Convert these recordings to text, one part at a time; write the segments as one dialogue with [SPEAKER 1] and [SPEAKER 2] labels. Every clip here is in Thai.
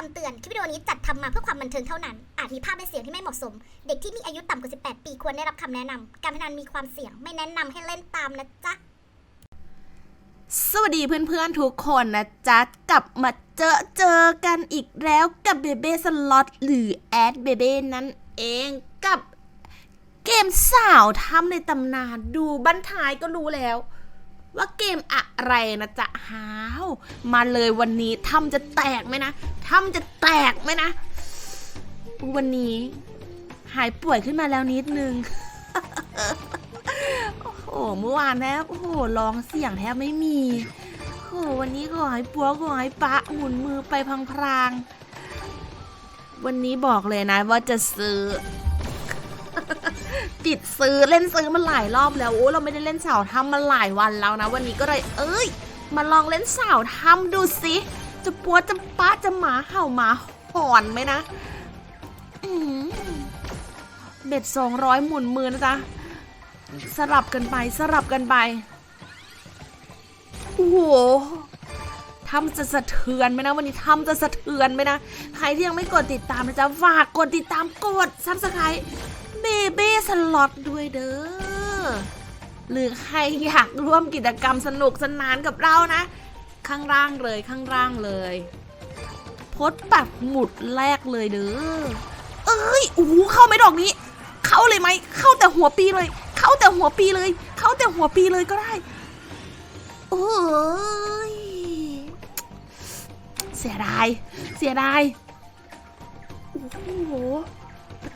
[SPEAKER 1] คำเตือน คลิปวิดีโอนี้จัดทำมาเพื่อความบันเทิงเท่านั้น อาจมีภาพและเสียงที่ไม่เหมาะสม เด็กที่มีอายุต่ำกว่า 18 ปีควรได้รับคำแนะนำ การพนันมีความเสี่ยง ไม่แนะนำให้เล่นตามนะจ๊ะ
[SPEAKER 2] สวัสดีเพื่อนๆทุกคนนะจ๊ะ กลับมาเจอเจอกันอีกแล้วกับเบเบ้สล็อตหรือแอดเบเบ้นั่นเองกับเกมสาวทำในตำนานดูบันท้ายก็รู้แล้ว ว่าเกมอะไรนะจ๊ะฮาวมาเลยวันนี้ทำจะแตกไหมนะทำจะแตกไหมนะ วันนี้ หายป่วยขึ้นมาแล้วนิดนึง โอ้โหเมื่อวานแทบโอ้โหร้องเสียงแทบไม่มีโอ้โหวันนี้ขอให้ปัวขอให้ปะหมุนมือไปพลางๆวันนี้บอกเลยนะว่าจะซื้อ ติดซื้อเล่นซื้อมาหลายรอบแล้วโอ้เราไม่ได้เล่นสาวทำมาหลายวันแล้วนะ วันนี้ก็เลยเอ้ย มาลองเล่นสาวทำดูสิจะปัวจะปะจะหมาเห่าหมาหอนไหมนะเบ็ดสองร้อยหมุนมือนะจ๊ะสลับกันไปสลับกันไปโอ้โหทำจะสะเทือนไหมนะ วันนี้ทำจะสะเทือนไหมนะ ใครที่ยังไม่กดติดตามนะจ๊ะฝากกดติดตามกดซับสไครต์ เบเบ้สล็อตด้วยเด้อ หรือใครอยากร่วมกิจกรรมสนุกสนานกับเรานะ ข้างล่างเลยข้างล่างเลยพสต์ปักหมุดแรกเลยเด้อ เอ้ยโอ้เข้าไหมดอกนี้ เข้าเลยไหม เข้าแต่หัวปีเลย เข้าแต่หัวปีเลย เข้าแต่หัวปีเลยก็ได้ โอ้ย เสียดาย เสียดาย โอ้โห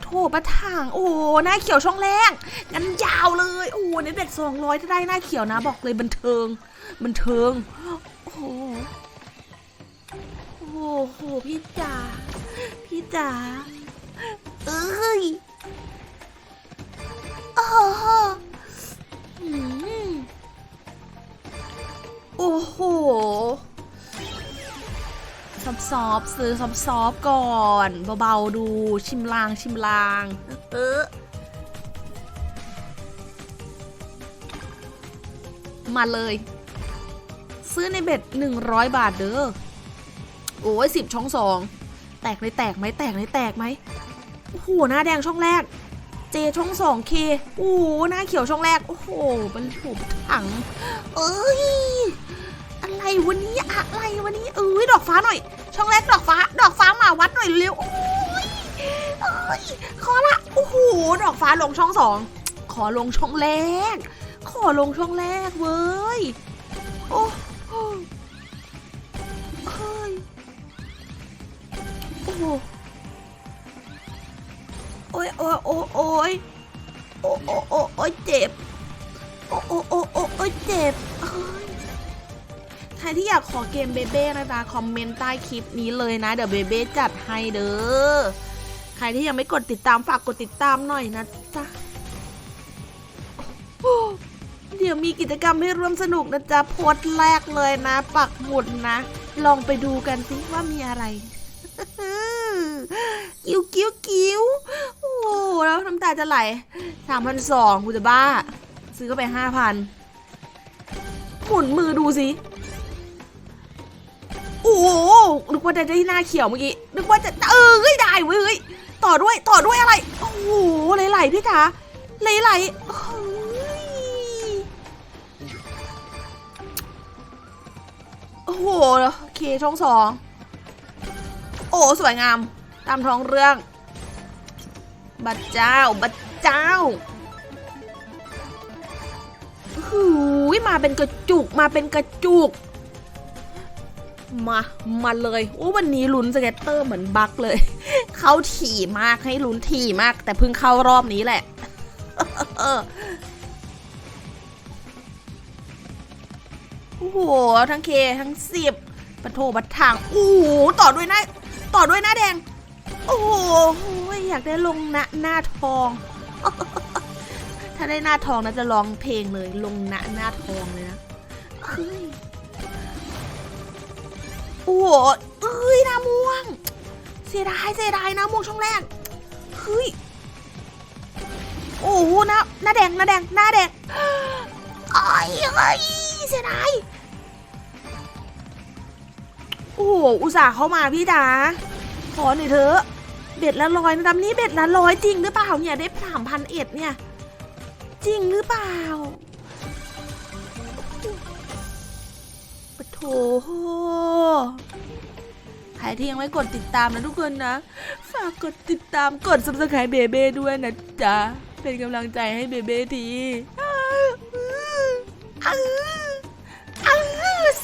[SPEAKER 2] โถประทาง โอ้หน้าเขียวช่องแรกงั้นยาวเลย โอ้ในเบ็ดสองร้อยถ้าได้หน้าเขียวนะ บอกเลยบันเทิง บันเทิง โอ้โหโอ้โหพี่จ๋าพี่จ๋าเอ้ย ซอบซอบๆซื้อซอบซอบก่อนเบาๆดูชิมลางชิมลาง เออมาเลย ซื้อในเบ็ด100 บาทเด้อโอ้ยสิบช่องสองแตกเลยแตกไหมแตกเลยแตกไหมโอ้โหหน้าแดงช่องแรก เจช่องสองเคโอ้โหหน้าเขียวช่องแรก โอ้โหบรรทุกถัง เอ้ย อะไรวันนี้อะไรวันนี้เอ้ยดอกฟ้าหน่อย ช่องแรกดอกฟ้า ดอกฟ้ามาวัดหน่อยเร็วโอ้ยเอ้ยขอละโอ้โหดอกฟ้าลงช่องสองขอลงช่องแรก ขอลงช่องแรกเว้ย เกมเบเบ้นะจ๊ะคอมเมนต์ใต้คลิปนี้เลยนะ เดี๋ยวเบเบ้จัดให้เด้อ ใครที่ยังไม่กดติดตามฝากกดติดตามหน่อยนะจ๊ะเดี๋ยวมีกิจกรรมให้ร่วมสนุกนะจ๊ะโพสต์แรกเลยนะ ปักหมุดนะ ลองไปดูกันสิว่ามีอะไรกิ้วกิ้วกิ้วโอ้แล้วน้ำตาจะไหลสามพันสองกูจะบ้า ซื้อก็ไปห้าพันหมุนมือดูสิ โอ้โหนึกว่าจะได้หน้าเขียวเมื่อกี้ นึกว่าจะเออเฮ้ยได้เว้ยต่อด้วยต่อด้วยอะไร โอ้โหไหลๆพี่จ๋าไหลๆเฮ้ยโอ้โห โอเคช่องสอง โอ้สวยงาม ตามท้องเรื่อง บัดเจ้า บัดเจ้าหูยมาเป็นกระจุก มาเป็นกระจุก มามาเลยโอ้วันนี้ลุ้นสเก็ตเตอร์เหมือนบักเลย เข้าถี่มากให้ลุ้นถี่มาก แต่เพิ่งเข้ารอบนี้แหละโอ้โห ทั้งเคทั้งสิบปะโถบัดทาง โอ้โห ต่อด้วยหน้า ต่อด้วยหน้าแดง โอ้โห อยากได้ลงหน้าหน้าทอง ถ้าได้หน้าทองนะจะร้องเพลงเลย ลงหน้าหน้าทองเลยนะเฮ้ย โอ้โหเอ้ยน้าม่วง เสียดายเสียดายน้าม่วงช่องแรกเฮ้ยโอ้โหน้าหน้าแดงหน้าแดงหน้าแดงไอ้ยเฮ้ยเสียดายโอ้โหอุตส่าห์เข้ามาพี่จ๋าขอหน่อยเถอะเบ็ดละร้อยนะดำนี้เบ็ดละร้อยจริงหรือเปล่าเนี่ยได้สามพันเอ็ดเนี่ย จริงหรือเปล่า โถใครที่ยังไม่กดติดตามนะทุกคนนะ ฝากกดติดตามกด subscribe เบเบ้ด้วยนะจ๊ะ เป็นกำลังใจให้เบเบ้ที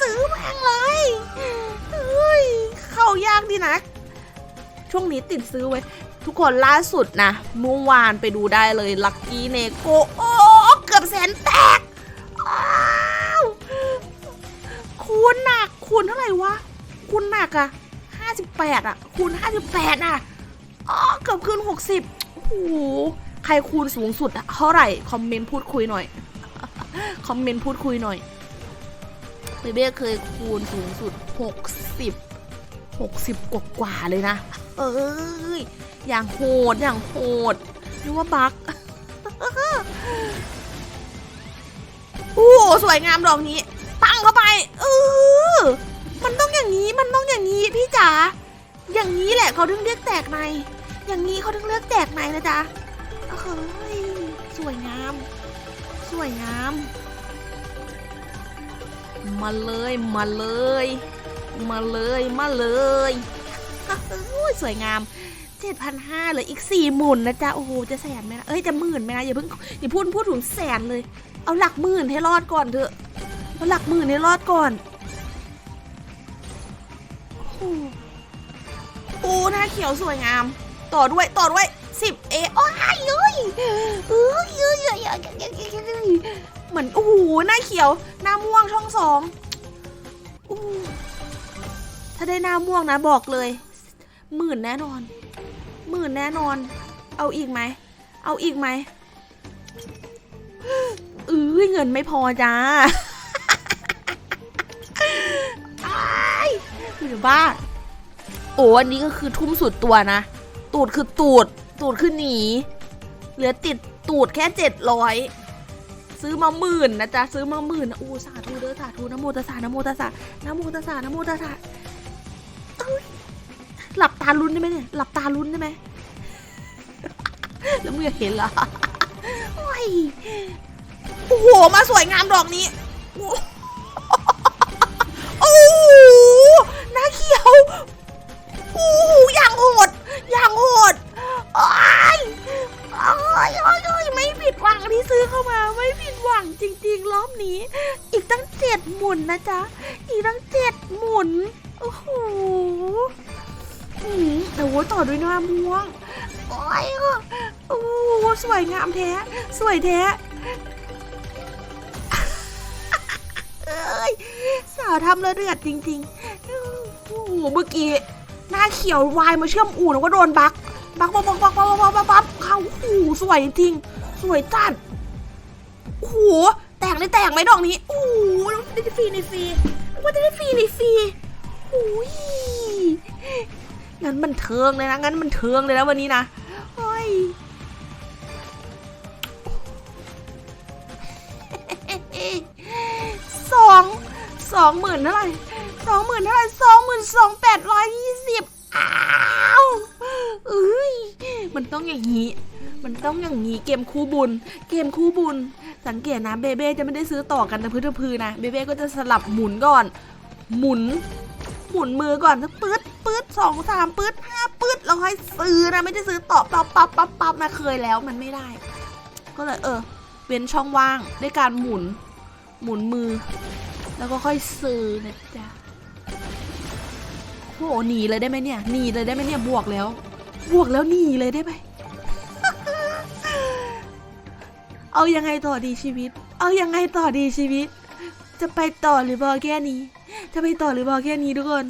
[SPEAKER 2] ซื้อแพงเลยเฮ้ยเข้ายากดีนะช่วงนี้ติดซื้อไว้ ทุกคนล่าสุดนะเมื่อวานไปดูได้เลยลั c กี้เนโกโอ้เกือบแสนแตก คูณเท่าไหร่วะ คูณหนักอะ58อะคูณ58อะอ๋อเกือบคูณ60โอ้โห ใครคูณสูงสุดอะเท่าไหร่ คอมเมนต์พูดคุยหน่อย คอมเมนต์พูดคุยหน่อยเบเบ้เคยคูณสูงสุด60 60กสิบกว่ากว่าเลยนะ เอ้ย อย่างโหด อย่างโหดนึกว่าบักโอ้สวยงามดอกนี้ปังเข้าไปเออ มันต้องอย่างนี้มันต้องอย่างนี้พี่จ๋าอย่างนี้แหละเขาถึงเรียกแตกในอย่างนี้เขาถึงเรียกแตกในนะจ๊ะเฮ้ยสวยงาม สวยงาม มาเลยมาเลย มาเลยมาเลยโอ้ยสวยงาม7,500เหลืออีก4หมุนนะจ๊ะ โอ้โห จะแสนไหมนะ เอ้ย จะหมื่นไหมนะ อย่าเพิ่งอย่าพูดพูดถึงแสนเลย เอาหลักหมื่นให้รอดก่อนเถอะ เอาหลักหมื่นให้รอดก่อน ปูหน้าเขียวสวยงาม ต่อด้วยต่อด้วยสิบเอโอ้ยเอ้ยเยอะเยเอ้ยเอ้ยเหมือนโอ้โหหน้าเขียว หน้าม่วงช่องสองถ้าได้หน้าม่วงนะบอกเลยหมื่นแน่นอนหมื่นแน่นอน เอาอีกไหม เอาอีกไหมเอ้ยเงินไม่พอจ้า หรือบ้าโอ้อันนี้ก็คือทุ่มสุดตัวนะ ตูดคือตูด ตูดคือหนี เหลือติดตูดแค่เจ็ดร้อยซื้อมาหมื่นนะจ๊ะซื้อมาหมื่นนะโอ้สาธุเด้อสาธุนโมตัสสะนโมตัสสะนโมตัสสะนโมตัสสะหลับตาลุ้นได้ไหมเนี่ยหลับตาลุ้นได้ไหมแล้วมึงเห็นเหรอโอ้ยโอ้โหมาสวยงามดอกนี้โอ้ ซื้อเข้ามาไม่ผิดหวังจริง ๆ รอบนี้ อีกตั้งเจ็ดหมุนนะจ๊ะ อีกตั้งเจ็ดหมุน โอ้โหอืมแต่ว่าต่อด้วยน้าม่วง โอ้ยโอ้สวยงามแท้ สวยแท้สาวทำเลือดจริงๆ โอ้โหเมื่อกี้หน้าเขียววายมาเชื่อมอู่แล้วก็โดนบัก บักบักบักบักบักบักบักเข้าโอ้โสวยจริง สวยจัด โอ้โหแตกเลยแตกไหมดอกนี้ โอ้โหได้ฟรีในฟรีว่าจะได้ฟรีในฟรีโอ้ยงั้นมันเทิงเลยนะ งั้นมันเทิงเลยนะวันนี้นะเฮ้ยสองสองหมื่นเท่าไหร่สองหมื่นเท่าไหร่สองหมื่นสองแปดร้อยยี่สิบอ้าวเอ้ยมันต้องอย่างนี้ มันต้องอย่างนี้เกมคู่บุญ เกมคู่บุญ สังเกตนะเบเบ้จะไม่ได้ซื้อต่อกันนะพื้นพื้นนะเบเบ้ก็จะสลับหมุนก่อน หมุน หมุนมือก่อนปื๊ดปื๊ดสองสามปื๊ดห้าปื๊ดแล้วค่อยซื้อนะไม่ได้ซื้อต่อปั๊บปั๊บปั๊บปั๊บนะเคยแล้วมันไม่ได้ ก็เลยเออเว้นช่องว่างด้วยการหมุน หมุนมือ แล้วก็ค่อยซื้อนะจ๊ะโหหนีเลยได้ไหมเนี่ยหนีเลยได้ไหมเนี่ยบวกแล้ว บวกแล้วหนีเลยได้ไหม เอายังไงต่อดีชีวิต เอายังไงต่อดีชีวิต จะไปต่อหรือพอแค่นี้ จะไปต่อหรือพอแค่นี้ทุกคน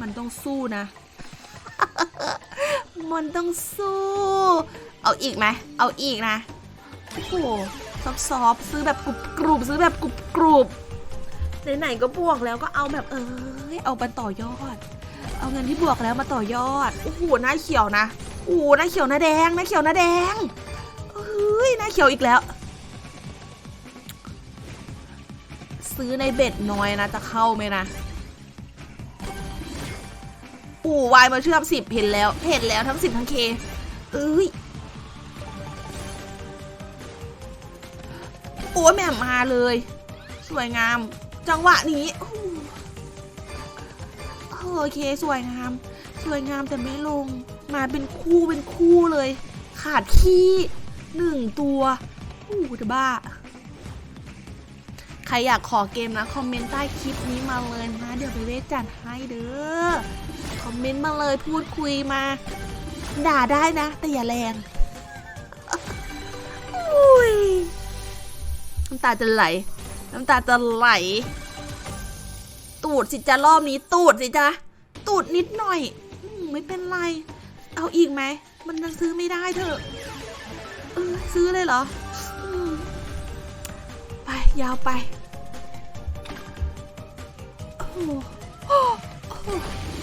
[SPEAKER 2] มันต้องสู้นะ มันต้องสู้ เอาอีกไหม เอาอีกนะ โอ้โหซอฟซอฟซื้อแบบกรุบกรุบซื้อแบบกรุบกรุบไหนๆก็บวกแล้วก็เอาแบบเอยเอาไปต่อยอด เอาเงินที่บวกแล้วมาต่อยอด โอ้โหหน้าเขียวนะโอ้โหหน้าเขียวหน้าแดงหน้าเขียวหน้าแดง ฮ้ยหน้าเขียวอีกแล้ว ซื้อในเบ็ดน้อยนะจะเข้าไหมนะ อู่วายมาเชื่อมสิบเห็นแล้วเห็นแล้วทั้งสิบทั้งเคเอ้ยโอ้ยแม่มาเลย สวยงาม จังหวะนี้โอเคสวยงาม สวยงามแต่ไม่ลง มาเป็นคู่เป็นคู่เลย ขาดขี้ หนึ่งตัวอู้จะบ้า ใครอยากขอเกมนะ คอมเมนต์ใต้คลิปนี้มาเลยนะ เดี๋ยวไปเวทจัดให้เด้อ คอมเมนต์มาเลยพูดคุยมา ด่าได้นะ แต่อย่าแรงอุ้ยน้ำตาจะไหล น้ำตาจะไหล ตูดสิจ้ารอบนี้ตูดสิจ้าตูดนิดหน่อยอมไม่เป็นไร เอาอีกไหม มันยังซื้อไม่ได้เถอะ ซื้อเลยเหรอไป ยาวไปโอ้โหโอ้โห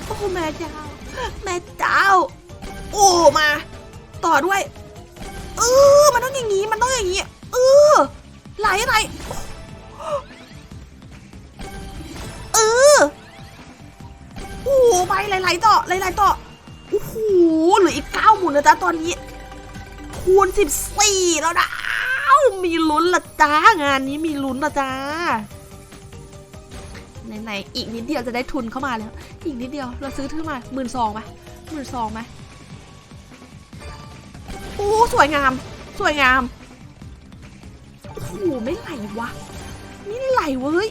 [SPEAKER 2] โอ้โหแม่เจ้า แม่เจ้า โอ้มา ต่อด้วยเออมันต้องอย่างนี้ มันต้องอย่างนี้เออไหลไหลเออโอ้โหไปไหลๆต่อไหลๆต่อโอ้โหเหลืออีกเก้าหมุนนะจ๊ะตอนนี้ คูณสิบสี่แล้วนะอ้าวมีลุ้นละจ้างานนี้มีลุ้นละจ้าไหนๆอีกนิดเดียวจะได้ทุนเข้ามาแล้ว อีกนิดเดียวเราซื้อถือมาหมื่นสองไหมหมื่นสองไหมโอ้สวยงาม สวยงามโอ้โหไม่ไหลวะไม่ไหลเว้ย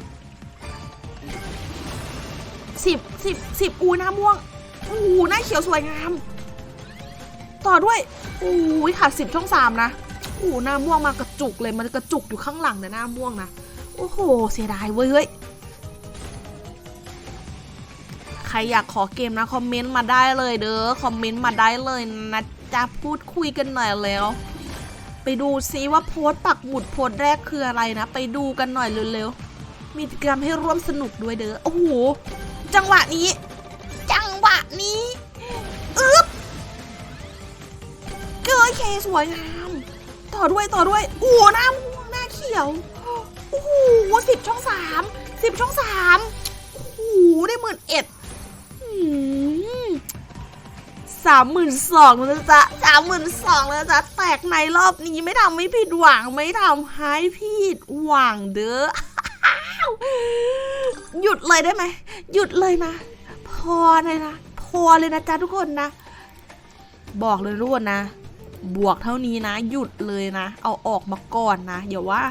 [SPEAKER 2] สิบสิบสิบอูหน้าม่วงโอ้โหหน้าเขียวสวยงาม ต่อด้วย อ้ยขาดสิบช่องสามนะโอ้หหน้าม่วงมากระจุกเลยมันกระจุกอยู่ข้างหลังนะหน้าม่วงนะโอ้โหเสียดายเว้ยเฮ้ยใครอยากขอเกมนะคอมเมนต์มาได้เลยเด้อคอมเมนต์มาได้เลยนะจะพูดคุยกันหน่อยแล้ว ไปดูซิว่าโพสต์ปักหมุดโพสต์แรกคืออะไรนะ ไปดูกันหน่อยเร็วๆมีกิจกรรมให้ร่วมสนุกด้วยเด้อโอ้โหจังหวะนี้ จังหวะนี้อึ๊บ เกยเคสวยงามต่อด้วยต่อด้วยโอ้หน้าม่วงหน้าเขียวโอ้โหสิบช่องสามสิบช่องสามโอ้โหได้หมื่นเอ็ดสามหมื่นสองแล้วจ้ะสามหมื่นสองแล้วจ้ะแตกในรอบนี้ไม่ทำไม่ผิดหวังไม่ทำให้ผิดหวังเด้อหยุดเลยได้ไหมหยุดเลยนะ พอเลยนะ พอเลยนะจ๊ะทุกคนนะ บอกเลยทุกคนนะ บวกเท่านี้นะ หยุดเลยนะ เอาออกมาก่อนนะอย่าว่า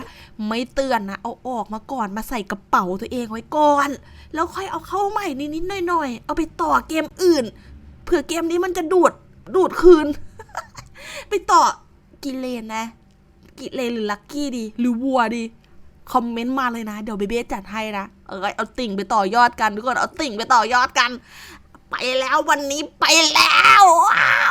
[SPEAKER 2] ไม่เตือนนะ เอาออกมาก่อนมาใส่กระเป๋าตัวเองไว้ก่อน แล้วค่อยเอาเข้าใหม่นิดๆหน่อยๆเอาไปต่อเกมอื่นเผื่อเกมนี้มันจะดูดดูดคืน ไปต่อกิเลนนะกิเลนหรือลักกี้ดี หรือวัวดีคอมเมนต์มาเลยนะ เดี๋ยวเบเบ้จัดให้นะเออเอาติ่งไปต่อยอดกันทุกคนเอาติ่งไปต่อยอดกัน ไปแล้ววันนี้ไปแล้วว้าว